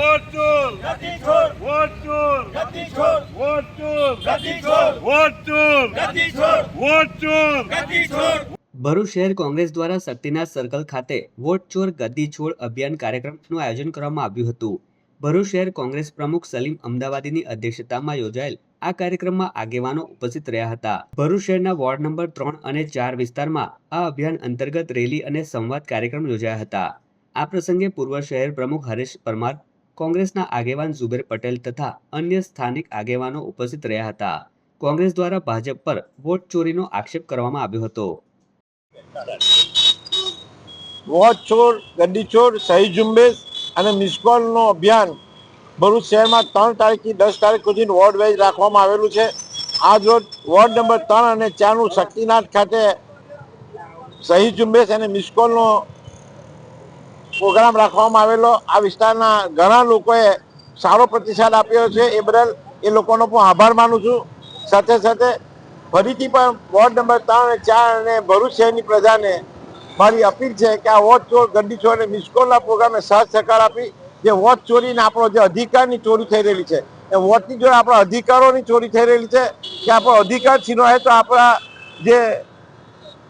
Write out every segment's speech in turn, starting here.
Vote ચોર ચોર ચોર ચોર ચોર ભરૂચ શહેર કોંગ્રેસ દ્વારા શક્તિનાથ સર્કલ ખાતે વોટ ચોર ગદ્દી છોડ અભિયાન કાર્યક્રમનું આયોજન કરવામાં આવ્યું હતું. ભરૂચ શહેર કોંગ્રેસ પ્રમુખ સલીમ અમદાવાદીની અધ્યક્ષતામાં યોજાયેલ આ કાર્યક્રમમાં આગેવાનો ઉપસ્થિત રહ્યા હતા. ભરૂચ શહેરના વોર્ડ નંબર ત્રણ અને ચાર વિસ્તારમાં આ અભિયાન અંતર્ગત રેલી અને સંવાદ કાર્યક્રમ યોજાયા હતા. આ પ્રસંગે પૂર્વ શહેર પ્રમુખ હરેશ પરમાર કોંગ્રેસના આગેવાન ઝુબેર પટેલ તથા અન્ય સ્થાનિક આગેવાનો ઉપસ્થિત રહ્યા હતા. કોંગ્રેસ દ્વારા ભાજપ પર વોટ ચોરીનો આક્ષેપ કરવામાં આવ્યો હતો. વોટ ચોર ગડ્ડી ચોર, સહી ઝુંબેશ અને મિસકોલનો અભિયાન ભરૂચ શહેરમાં ત્રણ તારીખથી દસ તારીખ સુધી વોર્ડ વાઇઝ રાખવામાં આવેલું છે. આજ રોજ વોર્ડ નંબર ત્રણ અને ચારનું શક્તિનાથ ખાતે સહી ઝુંબેશ અને મિસકોલનો પ્રોગ્રામ રાખવામાં આવેલો. આ વિસ્તારના ઘણા લોકોએ સારો પ્રતિસાદ આપ્યો છે. એ બદલ એ લોકોનો પણ આભાર માનું છું. સાથે સાથે ફરીથી પણ વોર્ડ નંબર ત્રણ અને ચાર અને ભરૂચ શહેરની પ્રજાને મારી અપીલ છે કે આ વોટ ચોર, ગંડી ચોર અને મિસકોલના પ્રોગ્રામે સાથ સહકાર આપી. જે વોટ ચોરીને આપણો જે અધિકારની ચોરી થઈ રહેલી છે, એ વોટની જોડે આપણા અધિકારોની ચોરી થઈ રહેલી છે. કે આપણો અધિકાર છીનવાય તો આપણા જે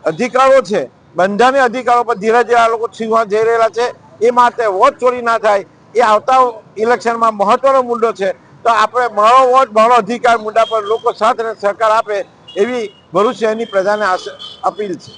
અધિકારો છે બંધારણીય અધિકારો પર ધીરે ધીરે આ લોકો છીનવા જઈ રહેલા છે, એ માટે વોટ ચોરી ના થાય, એ આવતા ઇલેક્શનમાં મહત્વનો મુદ્દો છે. તો આપણે મારો વોટ, મારો અધિકાર મુદ્દા પર લોકો સાથ અને સહકાર આપે એવી ભરૂચ શહેરની પ્રજાને અપીલ છે.